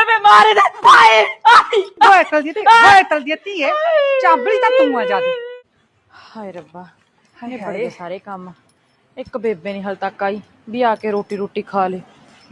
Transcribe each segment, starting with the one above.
ਬੇਬੇ ਮਾਰੇ ਦੇ ਆਈ। ਓਏ ਤਲ ਦੀ ਓਏ ਤਲ ਦੀ ਧੀਏ ਚਾਂਬਲੀ ਤਾਂ ਤੂੰ ਆ ਜਾਦੀ ਹਾਏ ਰੱਬਾ ਹਾਏ ਬੜੇ ਸਾਰੇ ਕੰਮ ਇੱਕ ਬੇਬੇ ਨਹੀਂ ਹਲ ਤੱਕ ਆਈ ਵੀ ਆ ਕੇ ਰੋਟੀ ਰੋਟੀ ਖਾ ਲੇ।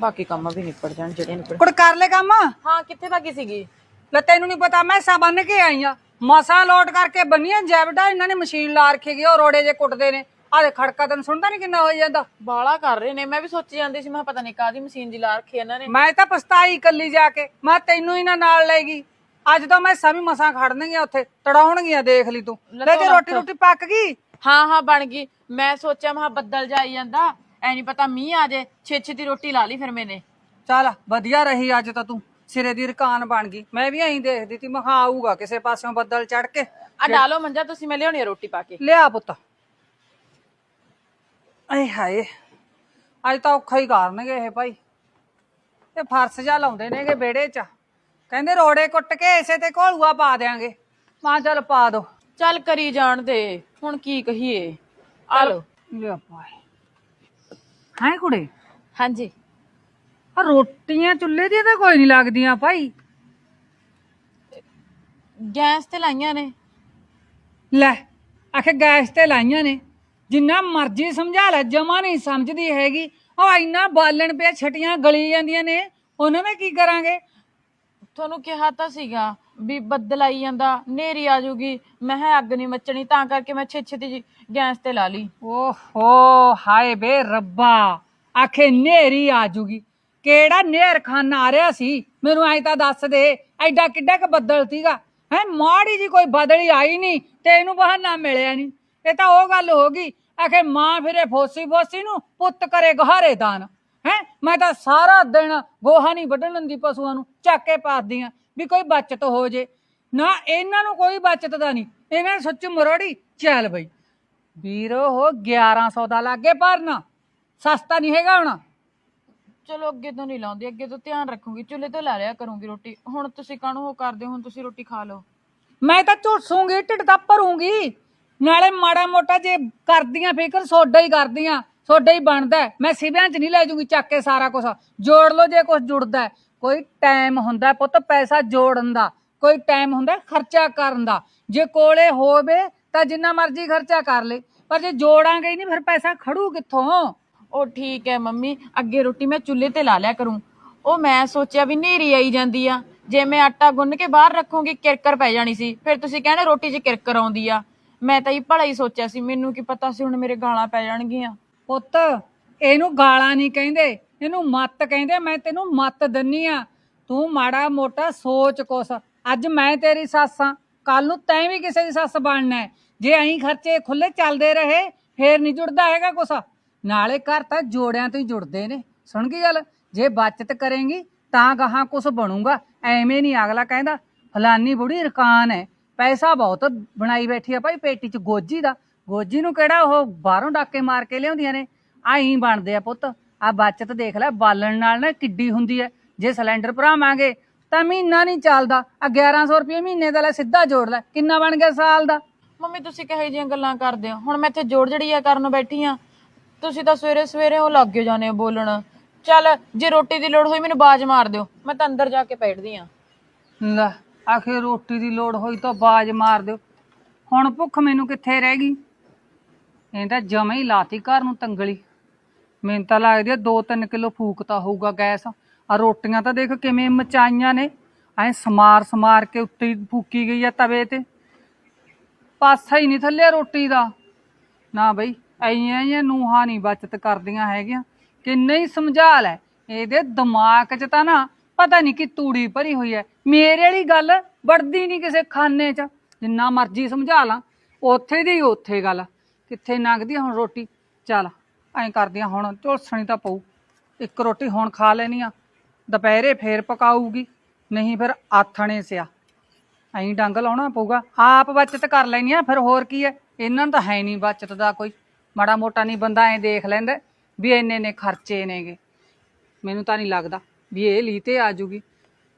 ਬਾਕੀ ਕੰਮ ਵੀ ਨਿਪਟ ਜਾਣ ਜਿਹੜੇ ਨਿਪਟ ਕੁੜ ਕਰ ਲੈ ਕੰਮ। ਹਾਂ ਕਿੱਥੇ ਭਾਗੀ ਸੀਗੀ? ਲੈ ਤੈਨੂੰ ਨਹੀਂ ਪਤਾ ਮੈਂ ਸਾ ਬੰਨ ਕੇ ਆਈ ਆ। ਮਸਾ ਲੋਟ ਕਰਕੇ ਬੰਨੀਆਂ ਜੈਵਟਾ ਇਹਨਾਂ ਨੇ ਮਸ਼ੀਨ ਲਾ ਰੱਖੀ ਗਈ ਉਹ ਰੋੜੇ ਜੇ ਕੁੱਟਦੇ ਨੇ। ਆਹ ਖੜਕਾ ਤੈਨੂੰ ਸੁਣਦਾ ਨਹੀਂ ਕਿੰਨਾ ਹੋ ਜਾਂਦਾ? ਬਾਲਾ ਕਰ ਰਹੇ ਨੇ ਮੈਂ ਵੀ ਸੋਚੀ ਜਾਂਦੀ ਸੀ ਮੈਂ ਪਤਾ ਨਹੀਂ ਕਾਦੀ ਮਸ਼ੀਨ ਦੀ ਲਾ ਰੱਖੀ ਇਹਨਾਂ ਨੇ। ਮੈਂ ਤਾਂ ਪਛਤਾਈ ਇਕੱਲੀ ਜਾ ਕੇ ਮੈਂ ਤੈਨੂੰ ਹੀ ਨਾ ਨਾਲ ਲੈ ਗਈ। ਅੱਜ ਤਾਂ ਮੈਂ ਸਮੀ ਮਸਾਂ ਖੜਨਗੀਆਂ ਉੱਥੇ ਤੜਾਉਣਗੀਆਂ ਦੇਖ ਲਈ ਤੂੰ। ਲੈ ਜੇ ਰੋਟੀ ਰੋਟੀ ਪੱਕ ਗਈ? ਹਾਂ ਹਾਂ ਬਣ ਗਈ। ਮੈਂ ਸੋਚਿਆ ਮਹਾ ਬੱਦਲ ਜਾਈ ਜਾਂਦਾ। ਐ ਨਹੀਂ ਪਤਾ ਮੀਂਹ ਆ ਜੇ ਛੇ ਛੇ ਦੀ ਰੋਟੀ ਲਾ ਲਈ ਫਿਰ ਮੈਨੇ। ਚੱਲ ਵਧੀਆ ਰਹੀ ਅੱਜ ਤਾਂ ਤੂੰ। ਸਿਰੇ ਦੀ ਰਕਾਨ ਬਣ ਗਈ। ਮੈਂ ਵੀ ਐਂ ਦੇਖਦੀ ਤੀ ਮਖਾ ਆਊਗਾ ਕਿਸੇ ਪਾਸਿਓਂ ਬੱਦਲ ਚੜ ਕੇ। ਆ ਡਾਲੋ ਮੰਜਾ ਤੁਸੀਂ ਮੈਂ ਲਿਆਉਣੀ ਆ ਰੋਟੀ ਪਾ ਕੇ। ਲਿਆ ਪੁੱਤ। ਆਏ ਹਾਏ ਅੱਜ ਤਾਂ ਔਖਾ ਹੀ ਕਰਨਗੇ ਇਹ ਭਾਈ। ਤੇ ਫਰਸ ਜਾ ਲਾਉਂਦੇ ਨੇਗੇ ਵਿਹੜੇ 'ਚ। ਕਹਿੰਦੇ ਰੋੜੇ ਕੁੱਟ ਕੇ ਇਸੇ ਤੇ ਘੋਲੂਆ ਪਾ ਦਿਆਂਗੇ। ਮਾਂ ਚੱਲ ਪਾ ਦੋ। ਚੱਲ ਕਰੀ ਜਾਣ ਦੇ ਹੁਣ ਕੀ ਕਹੀਏ। ਆ ਲੋ ਲਿਆ ਪਾਏ ਹਾਂ ਕੁੜੇ? ਹਾਂਜੀ। ਆ ਰੋਟੀਆਂ ਚੁੱਲ੍ਹੇ ਦੀਆਂ ਤਾਂ ਕੋਈ ਨਹੀਂ ਲੱਗਦੀਆਂ ਭਾਈ। ਗੈਸ ਤੇ ਲਾਈਆਂ ਨੇ। ਲੈ ਆਖੇ ਗੈਸ ਤੇ ਲਾਈਆਂ ਨੇ। ਜਿੰਨਾ ਮਰਜ਼ੀ ਸਮਝਾ ਲੈ ਜਮਾ ਨਹੀਂ ਸਮਝਦੀ ਹੈਗੀ। ਉਹ ਇੰਨਾ ਬਾਲਣ ਪਿਆ ਛਟੀਆਂ ਗਲੀ ਜਾਂਦੀਆਂ ਨੇ। ਉਹਨਾਂ ਵਿੱਚ ਕੀ ਕਰਾਂਗੇ? ਤੁਹਾਨੂੰ ਕਿਹਾ ਤਾਂ ਸੀਗਾ ਵੀ ਬੱਦਲ ਆਈ ਜਾਂਦਾ ਨੇਰੀ ਆ ਜਾਊਗੀ। ਮੈਂ ਕਿਹਾ ਅੱਗ ਨਹੀਂ ਮੱਚਣੀ ਤਾਂ ਕਰਕੇ ਮੈਂ ਛੇ ਛੇਤੀ ਗੈਸ ਤੇ ਲਾ ਲਈ। ਓਹੋ ਹਾਏ ਬੇ ਰੱਬਾ ਆਖੇ ਨੇਰੀ ਆ ਜੂਗੀ ਕਿਹੜਾ ਨੇਰ ਖਾਨਾ ਆ ਰਿਹਾ ਸੀ? ਮੈਨੂੰ ਐਂ ਤਾਂ ਦੱਸ ਦੇ ਐਡਾ ਕਿੱਡਾ ਕ ਬੱਦਲ ਸੀਗਾ। ਹੈ ਮਾੜੀ ਜੀ ਕੋਈ ਬਦਲੀ ਆਈ ਨਹੀਂ ਤੇ ਇਹਨੂੰ ਬਹਾਨਾ ਮਿਲਿਆ ਨਹੀਂ। ਇਹ ਤਾਂ ਉਹ ਗੱਲ ਹੋ ਗਈ। ਆਖੇ ਮਾਂ ਫਿਰੇ ਫੋਸੀ ਫੋਸੀ ਨੂੰ ਪੁੱਤ ਕਰੇ ਗਹਾਰੇ ਦਾਨ। ਹੈ? ਮੈਂ ਤਾਂ ਸਾਰਾ ਦਿਨ ਗੋਹਾ ਨਹੀਂ ਵੱਢਣ ਦਿੰਦੀ ਪਸ਼ੂਆਂ ਨੂੰ ਚੱਕ ਕੇ ਪਾਦੀ ਆ ਵੀ ਕੋਈ ਬਚਤ ਹੋ ਜੇ। ਨਾ ਇਹਨਾਂ ਨੂੰ ਕੋਈ ਬਚਤ ਦਾ ਨਹੀਂ ਇਹਨਾਂ ਨੇ ਸੱਚ ਮਰੋੜੀ ਚੱਲ ਬਈ। ਵੀਰੋ ਹੋ 1100 ਦਾ ਲੱਗੇ ਭਰਨਾ। ਸਸਤਾ ਨਹੀਂ ਹੈਗਾ ਹੁਣ। ਚਲੋ ਅੱਗੇ ਤੋਂ ਨਹੀਂ ਲਾਉਂਦੀ ਅੱਗੇ ਤੋਂ ਧਿਆਨ ਰੱਖੂਗੀ। ਚੁੱਲ੍ਹੇ ਤੋਂ ਲਾ ਲਿਆ ਕਰੂੰਗੀ ਰੋਟੀ। ਹੁਣ ਤੁਸੀਂ ਕਾਹਨੂੰ ਉਹ ਕਰਦੇ ਹੋ? ਹੁਣ ਤੁਸੀਂ ਰੋਟੀ ਖਾ ਲਓ। ਮੈਂ ਤਾਂ ਝੁੱਸੂਗੀ ਢਿੱਡ ਤਾਂ ਭਰੂੰਗੀ। ਨਾਲੇ ਮਾੜਾ ਮੋਟਾ ਜੇ ਕਰਦੀਆਂ ਫਿਕਰ, ਸੋਡਾ ਹੀ ਕਰਦੀਆਂ, ਸੋਡਾ ਹੀ ਬਣਦਾ ਹੈ। ਮੈਂ ਸਿਵਿਆਂ 'ਚ ਨਹੀਂ ਲੈ ਜੂਗੀ ਚੱਕ ਕੇ ਸਾਰਾ ਕੁਝ ਜੋੜ ਲਓ ਜੇ ਕੁਝ ਜੁੜਦਾ ਹੈ। ਕੋਈ ਟਾਈਮ ਹੁੰਦਾ ਹੈ ਪੁੱਤ ਪੈਸਾ ਜੋੜਨ ਦਾ। ਕੋਈ ਟਾਈਮ ਹੁੰਦਾ ਹੈ ਖਰਚਾ ਕਰਨ ਦਾ। ਜੇ ਕੋਲੇ ਹੋਵੇ ਤਾਂ ਜਿੰਨਾ ਮਰਜ਼ੀ ਖਰਚਾ ਕਰ ਲੇ। ਪਰ ਜੇ ਜੋੜਾਂਗੇ ਹੀ ਨਹੀਂ, ਫਿਰ ਪੈਸਾ ਖੜੂ ਕਿੱਥੋਂ? ਉਹ ਠੀਕ ਹੈ ਮੰਮੀ, ਅੱਗੇ ਰੋਟੀ ਮੈਂ ਚੁੱਲ੍ਹੇ ਤੇ ਲਾ ਲਿਆ ਕਰੂੰ। ਉਹ ਮੈਂ ਸੋਚਿਆ ਵੀ ਨੇਰੀ ਆਈ ਜਾਂਦੀ ਆ। ਜੇ ਮੈਂ ਆਟਾ ਗੁੰਨ ਕੇ ਬਾਹਰ ਰੱਖੂੰਗੀ, ਕਿਰਕਰ ਪੈ ਜਾਣੀ ਸੀ। ਫਿਰ ਤੁਸੀਂ ਕਹਿੰਦੇ ਰੋਟੀ 'ਚ ਕਿਰਕਰ ਆਉਂਦੀ ਆ। ਮੈਂ ਤਾਂ ਇਹ ਭਲਾ ਹੀ ਸੋਚਿਆ ਸੀ, ਮੈਨੂੰ ਕੀ ਪਤਾ ਸੀ ਹੁਣ ਮੇਰੇ ਗਾਲਾਂ ਪੈ ਜਾਣਗੀਆਂ। ਪੁੱਤ, ਇਹਨੂੰ ਗਾਲਾਂ ਨਹੀਂ ਕਹਿੰਦੇ, ਇਹਨੂੰ ਮੱਤ ਕਹਿੰਦੇ, ਮੈਂ ਤੈਨੂੰ ਮੱਤ ਦਿੰਨੀ ਆ। ਤੂੰ ਮਾੜਾ ਮੋਟਾ ਸੋਚ ਕੁਛ। ਅੱਜ ਮੈਂ ਤੇਰੀ ਸੱਸ ਆ ਕੱਲ ਨੂੰ ਤੈਂ ਵੀ ਕਿਸੇ ਦੀ ਸੱਸ ਬਣਨਾ ਹੈ। ਜੇ ਐਂ ਖਰਚੇ ਖੁੱਲੇ ਚੱਲਦੇ ਰਹੇ, ਫੇਰ ਨਹੀਂ ਜੁੜਦਾ ਹੈਗਾ ਕੁਛ। ਨਾਲੇ ਘਰ ਤਾਂ ਜੋੜਿਆਂ ਤੋਂ ਹੀ ਜੁੜਦੇ ਨੇ। ਸੁਣ ਗਈ ਗੱਲ? ਜੇ ਬਚਤ ਕਰੇਂਗੀ, ਤਾਂ ਗਾਹਾਂ ਕੁਛ ਬਣੂਗਾ। ਐਵੇਂ ਨਹੀਂ ਅਗਲਾ ਕਹਿੰਦਾ, ਫਲਾਨੀ ਬੁੜੀ ਰਕਾਨ ਹੈ। ਪੈਸਾ ਬਹੁਤ ਬਣਾਈ ਬੈਠੀ ਆ ਭਾਈ ਪੇਟੀ ਚ ਗੋਜੀ ਦਾ। ਗੋਜੀ ਨੂੰ ਕਿਹੜਾ ਉਹ ਬਾਹਰੋਂ ਡਾਕੇ ਮਾਰ ਕੇ ਲਿਆਉਂਦੀਆਂ ਨੇ? ਆਹੀਂ ਬਣਦੇ ਆ ਪੁੱਤ। ਆ ਬਚਤ ਦੇਖ ਲੈ ਬਾਲਣ ਨਾਲ ਨਾ ਕਿੱਡੀ ਹੁੰਦੀ ਹੈ ਜੇ ਸਿਲੰਡਰ ਭਰਾਵਾਂਗੇ ਤਾਂ ਮਹੀਨਾ ਨਹੀਂ ਚੱਲਦਾ। ਆ 1100 ਰੁਪਏ ਮਹੀਨੇ ਦਾ ਲੈ ਸਿੱਧਾ ਜੋੜ ਲੈ। ਕਿੰਨਾ ਬਣ ਗਿਆ ਸਾਲ ਦਾ? ਮੰਮੀ ਤੁਸੀਂ ਕਹੇ ਜਿਹੀਆਂ ਗੱਲਾਂ ਕਰਦੇ ਹੋ? ਹੁਣ ਮੈਂ ਇੱਥੇ ਜੋੜ ਜੜੀਆ ਕਰਨ ਬੈਠੀ ਆ। ਤੁਸੀਂ ਤਾਂ ਸਵੇਰੇ ਸਵੇਰੇ ਉਹ ਲੱਗ ਜਾਣੇ ਹੋ ਬੋਲਣ। ਚੱਲ ਜੇ ਰੋਟੀ ਦੀ ਲੋੜ ਹੋਈ ਮੈਨੂੰ ਬਾਜ਼ ਮਾਰ ਦਿਓ। ਮੈਂ ਤਾਂ ਅੰਦਰ ਜਾ ਕੇ ਬੈਠਦੀ ਆ। ਲੈ ਆਖੇ ਰੋਟੀ ਦੀ ਲੋੜ ਹੋਈ ਤਾਂ ਬਾਜ ਮਾਰ ਦਿਓ। ਹੁਣ ਭੁੱਖ ਮੈਨੂੰ ਕਿੱਥੇ ਰਹਿ ਗਈ? ਇਹ ਤਾਂ ਜਮਾ ਹੀ ਲਾਤੀ ਘਰ ਨੂੰ ਤੰਗਲੀ। ਮੈਨੂੰ ਤਾਂ ਲੱਗਦੀ ਆ 2-3 ਕਿਲੋ ਫੂਕਤਾ ਹੋਊਗਾ ਗੈਸ। ਆ ਰੋਟੀਆਂ ਤਾਂ ਦੇਖ ਕਿਵੇਂ ਮਚਾਈਆਂ ਨੇ। ਐ ਸਮਾਰ ਸਮਾਰ ਕੇ ਉੱਤੇ ਫੂਕੀ ਗਈ ਆ ਤਵੇ ਤੇ। ਪਾਸਾ ਹੀ ਨਹੀਂ ਥੱਲੇ ਰੋਟੀ ਦਾ। ਨਾ ਬਈ ਐਂ ਐਂ ਨੂਹਾਂ ਨਹੀਂ ਬਚਤ ਕਰਦੀਆਂ ਹੈਗੀਆਂ। ਕਿੰਨੇ ਹੀ ਸਮਝਾ ਲੈ। ਇਹਦੇ ਦਿਮਾਗ 'ਚ ਤਾਂ ਨਾ ਪਤਾ ਨਹੀਂ ਕਿ ਤੂੜੀ ਭਰੀ ਹੋਈ ਹੈ ਮੇਰੇ ਵਾਲੀ ਗੱਲ ਵੜਦੀ ਨਹੀਂ ਕਿਸੇ ਖਾਨੇ 'ਚ। ਜਿੰਨਾ ਮਰਜ਼ੀ ਸਮਝਾ ਲਾਂ। ਉੱਥੇ ਦੀ ਉੱਥੇ ਗੱਲ। ਕਿੱਥੇ ਲੰਘਦੀ ਆ ਹੁਣ ਰੋਟੀ? ਚੱਲ, ਐਂ ਕਰਦੀਆਂ ਹੁਣ। ਝੁਲਸਣੀ ਤਾਂ ਪਊ। ਇੱਕ ਰੋਟੀ ਹੁਣ ਖਾ ਲੈਣੀ ਆ। ਦੁਪਹਿਰੇ ਫੇਰ ਪਕਾਊਗੀ। ਨਹੀਂ ਫਿਰ ਆਥਣੇ ਸਿਆ। ਐਂ ਡੰਗ ਲਾਉਣਾ ਪਊਗਾ। ਆਪ ਬਚਤ ਕਰ ਲੈਣੀ ਆ, ਫਿਰ ਹੋਰ ਕੀ ਹੈ ਇਹਨਾਂ ਨੂੰ ਤਾਂ ਹੈ ਨਹੀਂ ਬਚਤ ਦਾ ਕੋਈ। ਮਾੜਾ ਮੋਟਾ ਨਹੀਂ ਬੰਦਾ ਐਂ ਦੇਖ ਲੈਂਦਾ ਵੀ ਇੰਨੇ ਨੇ ਖਰਚੇ ਨੇਗੇ। ਮੈਨੂੰ ਤਾਂ ਨਹੀਂ ਲੱਗਦਾ। ਵੀ ਇਹ ਲੀ ਤੇ ਆ ਜੂਗੀ।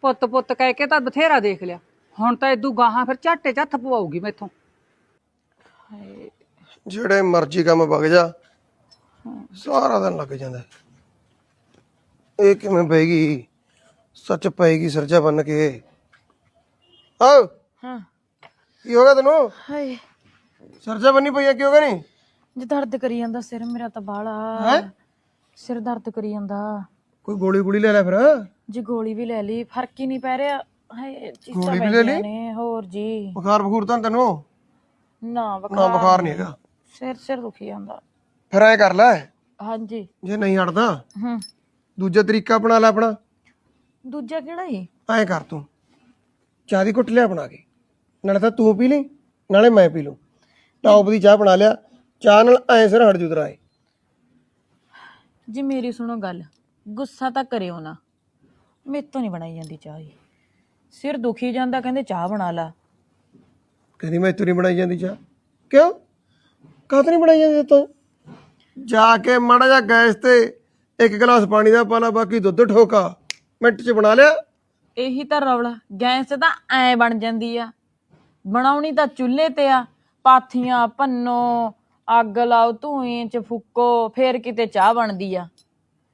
ਪੁੱਤ ਪੁੱਤ ਕਹਿ ਕੇ ਤਾਂ ਬਥੇਰਾ ਦੇਖ ਲਿਆ। ਹੁਣ ਤਾਂ ਇਦੂ ਗਾਹਾਂ ਫਿਰ ਝਾਟੇ 'ਚ ਹੱਥ ਪਵਾਉਗੀ ਮੈਥੋਂ। ਜਿਹੜੇ ਮਰਜ਼ੀ ਕੰਮ ਵਗ ਜਾ ਸਾਰਾ ਦਿਨ ਲੱਗ ਜਾਂਦਾ। ਇਹ ਕਿਵੇਂ ਗਈ ਸੱਚ ਪਏਗੀ ਸਰਜਾ ਬੰਨ ਕੇ। ਆਓ। ਹਾਂ। ਕੀ ਹੋ ਗਿਆ ਤੈਨੂੰ? ਹਾਏ। ਸਰਜਾ ਬੰਨੀ ਪਈ ਆ ਕੀ ਹੋ ਗਿਆ ਨਹੀਂ ਜੇ ਦਰਦ ਕਰੀ ਜਾਂਦਾ ਸਿਰ ਮੇਰਾ ਤਾਂ ਬਾਲਾ ਹੈਂ? ਸਿਰ ਦਰਦ ਕਰੀ ਜਾਂਦਾ। ਕੋਈ ਗੋਲੀ ਗੋਲੀ ਲੈ ਲੈ ਫਿਰ? ਜੀ ਗੋਲੀ ਵੀ ਲੈ ਲਈ ਫ਼ਰਕ ਹੀ ਨਹੀਂ ਪੈ ਰਿਹਾ। ਹਾਏ ਗੋਲੀ ਵੀ ਲੈ ਪੈਂਦੀਆਂ ਲਈ? ਨੇ ਹੋਰ ਜੀ। ਬੁਖਾਰ ਬਖੂਰ ਤਾਂ ਨੀ ਤੈਨੂੰ? ਨਾ ਨਾ ਬੁਖਾਰ ਬੁਖਾਰ ਨਹੀਂ ਹੈਗਾ। ਸਿਰ ਸਿਰ ਦੁਖੀ ਜਾਂਦਾ। ਫਿਰ ਐ ਕਰ ਲੈ। ਹਾਂਜੀ। ਜੇ ਨਹੀਂ ਹਟਦਾ ਹੂੰ। ਦੂਜਾ ਤਰੀਕਾ ਅਪਣਾ ਲੈ ਆਪਣਾ। ਦੂਜਾ ਕਿਹੜਾ ਈ ਐ ਕਰ ਤੂੰ। ਚਾਹ ਦੀ ਘੁੱਟ ਲਿਆ ਬਣਾ ਕੇ। ਨਾਲੇ ਤਾਂ ਤੂੰ ਪੀ ਲਈ ਨਾਲੇ ਮੈਂ ਪੀ ਲੂੰ ਟੌਪ ਦੀ ਚਾਹ ਬਣਾ ਲਿਆ। ਚਾਹ ਨਾਲ ਐ ਸਿਰ ਹਟ ਜੂ ਤੇਰਾ ਇਹ। ਜੀ ਮੇਰੀ ਸੁਣੋ ਗੱਲ। ਗੁੱਸਾ ਤਾਂ ਕਰਿਓ ਨਾ। ਮੇਰੇ ਤੋਂ ਨਹੀਂ ਬਣਾਈ ਜਾਂਦੀ ਚਾਹ ਜੀ। ਸਿਰ ਦੁਖੀ ਜਾਂਦਾ ਕਹਿੰਦੇ ਚਾਹ ਬਣਾ ਲਾ। ਕਹਿੰਦੀ ਮੈਂ ਤੂੰ ਨਹੀਂ ਬਣਾਈ ਜਾਂਦੀ ਚਾਹ। ਕਿਉਂ? ਕਾਹ ਨਹੀਂ ਬਣਾਈ ਜਾਂਦੀ ਤੂੰ? ਜਾ ਕੇ ਮਾੜਾ ਜਿਹਾ ਗੈਸ ਤੇ ਇੱਕ ਗਲਾਸ ਪਾਣੀ ਦਾ ਪਾ ਲਾ ਬਾਕੀ ਦੁੱਧ ਠੋਕਾ। ਮਿੰਟ ਚ ਬਣਾ ਲਿਆ। ਇਹੀ ਤਾਂ ਰੌਲਾ। ਗੈਸ ਤੇ ਤਾਂ ਐ ਬਣ ਜਾਂਦੀ ਆ। ਬਣਾਉਣੀ ਤਾਂ ਚੁੱਲ੍ਹੇ ਤੇ ਆ। ਪਾਥੀਆਂ ਭੰਨੋ ਅੱਗ ਲਾਓ ਧੂਏ ਚ ਫੁੱਕੋ ਫੇਰ ਕਿਤੇ ਚਾਹ ਬਣਦੀ ਆ।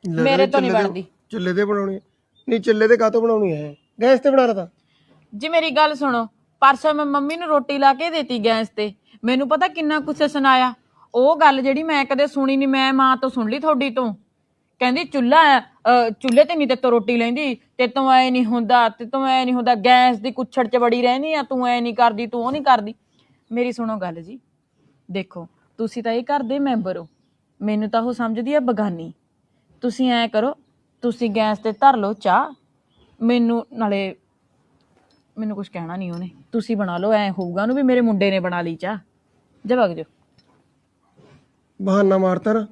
ਲੈ ਮੇਰੇ ਤੋਂ ਨਹੀਂ ਚੁੱਲ੍ਹੇ ਬਣਦੀ। ਚੁੱਲ੍ਹੇ ਤੇ ਬਣਾਉਣੀ। ਨਹੀਂ ਚੁੱਲ੍ਹੇ ਤੇ ਕਾਹਤੋਂ ਬਣਾਉਣੀ ਹੈ ਗੈਸ ਤੇ ਬਣਾ ਰਹਾ ਜੀ ਮੇਰੀ ਗੱਲ ਸੁਣੋ। ਪਰਸੋਂ ਮੈਂ ਮੰਮੀ ਨੂੰ ਰੋਟੀ ਲਾ ਕੇ ਦੇਤੀ ਗੈਸ ਤੇ। ਮੈਨੂੰ ਪਤਾ ਕਿੰਨਾ ਕੁਛ ਸੁਣਾਇਆ। ਉਹ ਗੱਲ ਜਿਹੜੀ ਮੈਂ ਕਦੇ ਸੁਣੀ ਨਹੀਂ ਮੈਂ ਮਾਂ ਤੋਂ ਸੁਣ ਲਈ ਤੁਹਾਡੀ ਤੋਂ। ਕਹਿੰਦੀ ਅਹ, ਚੁੱਲ੍ਹੇ ਤੇ ਨਹੀਂ ਤੇ ਤੂੰ ਰੋਟੀ ਲੈਂਦੀ। ਤੇ ਤੂੰ ਐ ਨਹੀਂ ਹੁੰਦਾ ਤੇ ਤੂੰ ਐ ਨਹੀਂ ਹੁੰਦਾ। ਗੈਸ ਦੀ ਕੁੱਛੜ 'ਚ ਬੜੀ ਰਹਿੰਦੀ ਆ ਤੂੰ ਐ ਨਹੀਂ ਕਰਦੀ ਤੂੰ ਉਹ ਨਹੀਂ ਕਰਦੀ। ਮੇਰੀ ਸੁਣੋ ਗੱਲ ਜੀ। ਦੇਖੋ ਤੁਸੀਂ ਤਾਂ ਇਹ ਘਰ ਦੇ ਮੈਂਬਰ ਹੋ। ਮੈਨੂੰ ਤਾਂ ਉਹ ਸਮਝਦੀ ਆ ਬਗਾਨੀ। ਤੁਸੀਂ ਐ ਕਰੋ ਤੁਸੀਂ ਗੈਸ ਤੇ ਧਰ ਲਓ ਚਾਹ। ਮੈਨੂੰ ਨਾਲੇ ਮੈਨੂੰ ਕੁਝ ਕਹਿਣਾ ਨਹੀਂ ਉਹਨੇ। ਤੁਸੀਂ ਬਣਾ ਲਓ ਐ ਹੋਊਗਾ ਉਹਨੂੰ ਵੀ ਮੇਰੇ ਮੁੰਡੇ ਨੇ ਬਣਾ ਲਈ ਚਾਹ। ਜਾ ਵਗ ਜਾਓ। ਬਹਾਨਾ ਮਾਰਤਾ ਨਾ।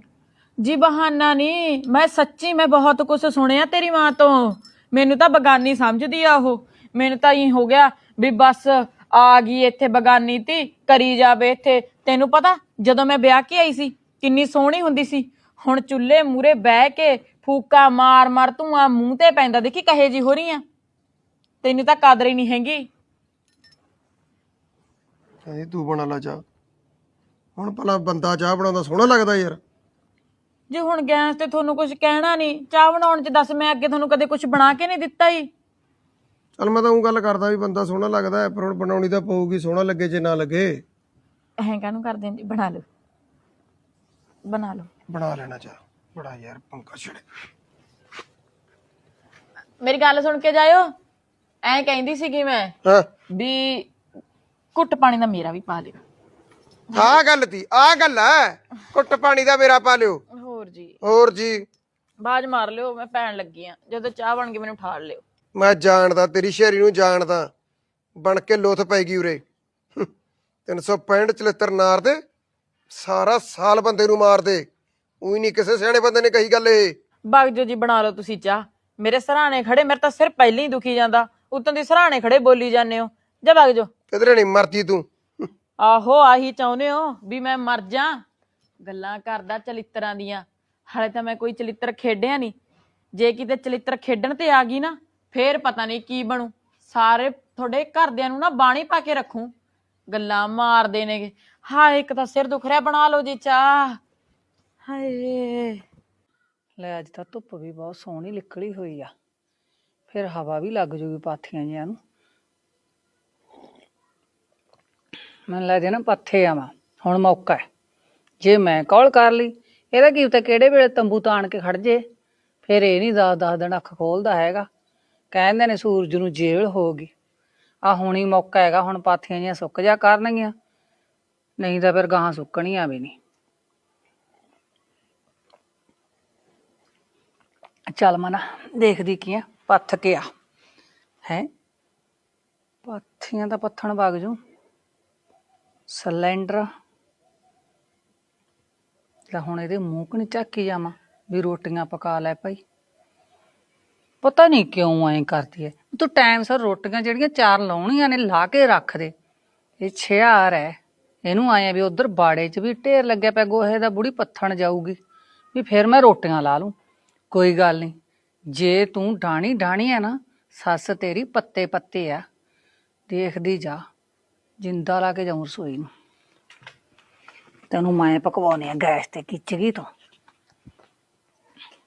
ਜੀ ਬਹਾਨਾ ਨਹੀਂ ਮੈਂ ਸੱਚੀ ਮੈਂ ਬਹੁਤ ਕੁਝ ਸੁਣਿਆ ਤੇਰੀ ਮਾਂ ਤੋਂ। ਮੈਨੂੰ ਤਾਂ ਬਗਾਨੀ ਸਮਝਦੀ ਆ ਉਹ। ਮੈਨੂੰ ਤਾਂ ਇਹ ਹੋ ਗਿਆ ਵੀ ਬਸ ਆ ਗਈ ਇੱਥੇ ਬਗਾਨੀ ਤੀ ਕਰੀ ਜਾਵੇ ਇੱਥੇ। ਤੈਨੂੰ ਪਤਾ ਜਦੋਂ ਮੈਂ ਵਿਆਹ ਕੇ ਆਈ ਸੀ ਕਿੰਨੀ ਸੋਹਣੀ ਹੁੰਦੀ ਸੀ। ਹੁਣ ਚੁੱਲ੍ਹੇ ਮੂਰੇ ਬਹਿ ਕੇ ਫੂਕਾ ਮਾਰ ਮਾਰ ਧੂਆਂ ਮੂੰਹ ਤੇ ਪੈਂਦਾ। ਦੇਖੀ ਕਹੇ ਜੀ ਹੋ ਰਹੀ ਆ। ਤੈਨੂੰ ਤਾਂ ਕਦਰ ਹੀ ਨਹੀਂ ਹੈਗੀ। ਕਹਿੰਦੀ ਤੂੰ ਬਣਾ ਲਾ ਚਾਹ। ਹੁਣ ਭਲਾ ਬੰਦਾ ਚਾਹ ਬਣਾਉਂਦਾ ਸੋਹਣਾ ਲੱਗਦਾ ਯਾਰ। ਜੇ ਹੁਣ ਗੈਸ ਤੇ ਤੁਹਾਨੂੰ ਕੁਝ ਕਹਿਣਾ ਨਹੀਂ ਚਾਹ ਬਣਾਉਣ ਚ ਦੱਸ ਮੈਂ ਅੱਗੇ ਤੁਹਾਨੂੰ ਕਦੇ ਕੁਝ ਬਣਾ ਕੇ ਨਹੀਂ ਦਿੱਤਾ ਹੀ ਚਲ ਮੈਂ ਤਾਂ ਉਹ ਗੱਲ ਕਰਦਾ ਵੀ ਬੰਦਾ ਸੋਹਣਾ ਲੱਗਦਾ ਹੈ, ਪਰ ਹੁਣ ਬਣਾਉਣੀ ਤਾਂ ਪਊਗੀ ਸੋਹਣਾ ਲੱਗੇ ਜੇ ਨਾ ਲੱਗੇ। ਐਂ ਕਾਹਨੂੰ ਕਰਦੇ ਜੀ? ਬਣਾ ਲਓ। ਬਣਾ ਲਓ। ਬਣਾ ਲੈਣਾ ਚਾਹ। ਬੜਾ ਯਾਰ ਪੰਕਾ ਛੜੇ ਮੇਰੀ ਗੱਲ ਸੁਣ ਕੇ ਜਾਇਓ। ਐਂ ਕਹਿੰਦੀ ਸੀਗੀ ਮੈਂ ਹਾਂ। ਵੀ ਕੁੱਟ ਪਾਣੀ ਦਾ ਮੇਰਾ ਵੀ ਪਾ ਲਿਓ। ਆਹ ਗੱਲ ਤੀ ਆਹ ਗੱਲ ਹੈ ਕੁੱਟ ਪਾਣੀ ਦਾ ਮੇਰਾ ਪਾ ਲਿਓ। ਹੋਰ ਜੀ। ਹੋਰ ਜੀ। ਬਾਜ ਮਾਰ ਲਿਓ ਮੈਂ ਪੈਣ ਲੱਗੀ ਆ। ਜਦੋਂ ਚਾਹ ਬਣ ਗਈ ਮੈਨੂੰ ਠਾਲ ਲਿਓ। ਮੈਂ ਜਾਣਦਾ ਤੇਰੀ ਸ਼ਹਿਰੀ ਨੂੰ ਜਾਣਦਾ। ਬਣ ਕੇ ਲੋਥ ਪੈਗੀ ਉਰੇ। 365 ਚਲਿੱਤਰ ਨਾਰ ਦੇ। ਸਾਰਾ ਸਾਲ ਬੰਦੇ ਨੂੰ ਮਾਰ ਦੇ। ਉਹੀ ਨਹੀਂ ਕਿਸੇ ਸਿਆਣੇ ਬੰਦੇ ਨੇ ਕਹੀ ਗੱਲ ਇਹ। ਬਗ ਜੋ ਜੀ ਬਣਾ ਲਓ ਤੁਸੀਂ ਚਾਹ। ਮੇਰੇ ਸਰਾਣੇ ਖੜੇ ਮੇਰੇ ਤਾਂ ਸਿਰ ਪਹਿਲਾਂ ਹੀ ਦੁਖੀ ਜਾਂਦਾ। ਉਤੋਂ ਦੀ ਸਰਾਣੇ ਖੜੇ ਬੋਲੀ ਜਾਂਦੇ ਹੋ। ਜਾ ਬਗ ਜੋ। ਕਿਧਰੇ ਨਹੀਂ ਮਰਦੀ ਤੂੰ। ਆਹੋ ਆਹੀ ਚਾਹੁੰਦੇ ਹੋ ਵੀ ਮੈਂ ਮਰ ਜਾ। ਗੱਲਾਂ ਕਰਦਾ ਚਲਿੱਤਰਾਂ ਦੀਆਂ। ਹਾਲੇ ਤਾਂ ਮੈਂ ਕੋਈ ਚਲਿੱਤਰ ਖੇਡਿਆ ਨਹੀਂ। ਜੇ ਕਿਤੇ ਚਲਿੱਤਰ ਖੇਡਣ ਤੇ ਆ ਗਈ ਨਾ ਫੇਰ ਪਤਾ ਨਹੀਂ ਕੀ ਬਣੂ। ਸਾਰੇ ਤੁਹਾਡੇ ਘਰਦਿਆਂ ਨੂੰ ਨਾ ਬਾਣੀ ਪਾ ਕੇ ਰੱਖੂ। ਗੱਲਾਂ ਮਾਰਦੇ ਨੇਗੇ। ਹਾਂ ਇੱਕ ਤਾਂ ਸਿਰ ਦੁਖ ਰਿਹਾ ਬਣਾ ਲਓ ਜੀ ਚਾਹ। ਹਾਏ। ਲੈ ਅੱਜ ਤਾਂ ਧੁੱਪ ਵੀ ਬਹੁਤ ਸੋਹਣੀ ਨਿਕਲੀ ਹੋਈ ਆ। ਫਿਰ ਹਵਾ ਵੀ ਲੱਗ ਜੂਗੀ ਪਾਥੀਆਂ ਜਿਆਂ ਨੂੰ। ਮੈਨੂੰ ਲੱਗਦਾ ਨਾ ਪੱਥੇ ਆਵਾਂ ਹੁਣ ਮੌਕਾ ਹੈ। ਜੇ ਮੈਂ ਕਾਲ ਕਰ ਲਈ, ਇਹਦਾ ਕੀ ਪਤਾ ਕਿਹੜੇ ਵੇਲੇ ਤੰਬੂ ਤਾਣ ਕੇ ਖੜ ਜੇ। ਫਿਰ ਇਹ ਨਹੀਂ ਦਸ ਦਸ ਦਿਨ ਅੱਖ ਖੋਲਦਾ ਹੈਗਾ। ਕਹਿੰਦੇ ਨੇ ਸੂਰਜ ਨੂੰ ਜੇਲ ਹੋਗੀ ਆ ਹੁਣੀ ਮੌਕਾ ਹੈਗਾ, ਹੁਣ ਪਾਥੀਆਂ ਜਿਹੀਆਂ ਸੁੱਕ ਜਾ ਕਰਨਗੀਆਂ। ਨਹੀਂ ਤਾਂ ਫਿਰ ਗਾਹਾਂ ਸੁੱਕਣੀਆਂ ਵੀ ਨਹੀਂ। ਚੱਲ ਮਨਾ, ਦੇਖਦੀ ਕੀ ਆ, ਪੱਥ ਕੇ ਆ, ਹੈ? ਪਾਥੀਆਂ ਦਾ ਪੱਥਣ ਵਗ ਜੂ। ਸਿਲੰਡਰ। ਲੈ ਹੁਣ ਇਹਦੇ ਮੂੰਹ ਕਣੀ ਚੱਕੀ ਜਾਵਾਂ, ਵੀ ਰੋਟੀਆਂ ਪਕਾ ਲੈ ਭਾਈ। ਪਤਾ ਨਹੀਂ ਕਿਉਂ ਐਂ ਕਰਦੀ ਐ। ਤੂੰ ਟਾਈਮ ਸਰ ਰੋਟੀਆਂ ਜਿਹੜੀਆਂ ਚਾਰ ਲਾਉਣੀਆਂ ਨੇ, ਲਾ ਕੇ ਰੱਖ ਦੇ। ਇਹ ਛਿਆਰ ਐ। ਇਹਨੂੰ ਆਇਆ ਵੀ ਉਧਰ ਬਾੜੇ 'ਚ ਵੀ ਢੇਰ ਲੱਗਿਆ ਪਿਆ, ਗੋਹੇ ਦਾ ਬੁੜੀ ਪੱਥਣ ਜਾਊਗੀ। ਵੀ ਫਿਰ ਮੈਂ ਰੋਟੀਆਂ ਲਾ ਲੂੰ ਕੋਈ ਗੱਲ ਨਹੀਂ। ਜੇ ਤੂੰ ਡਾਣੀ ਡਾਣੀ ਹੈ ਨਾ, ਸੱਸ ਤੇਰੀ ਪੱਤੇ ਪੱਤੇ ਆ ਦੇਖਦੀ ਜਾ, ਜਿੰਦਾ ਲਾ ਕੇ ਜਾਉਂ ਰਸੋਈ ਨੂੰ। ਤੈਨੂੰ ਮੈਂ ਪਕਵਾਉਣੀ ਆ ਗੈਸ ਤੇ ਖਿੱਚ ਗਈ ਤੂੰ।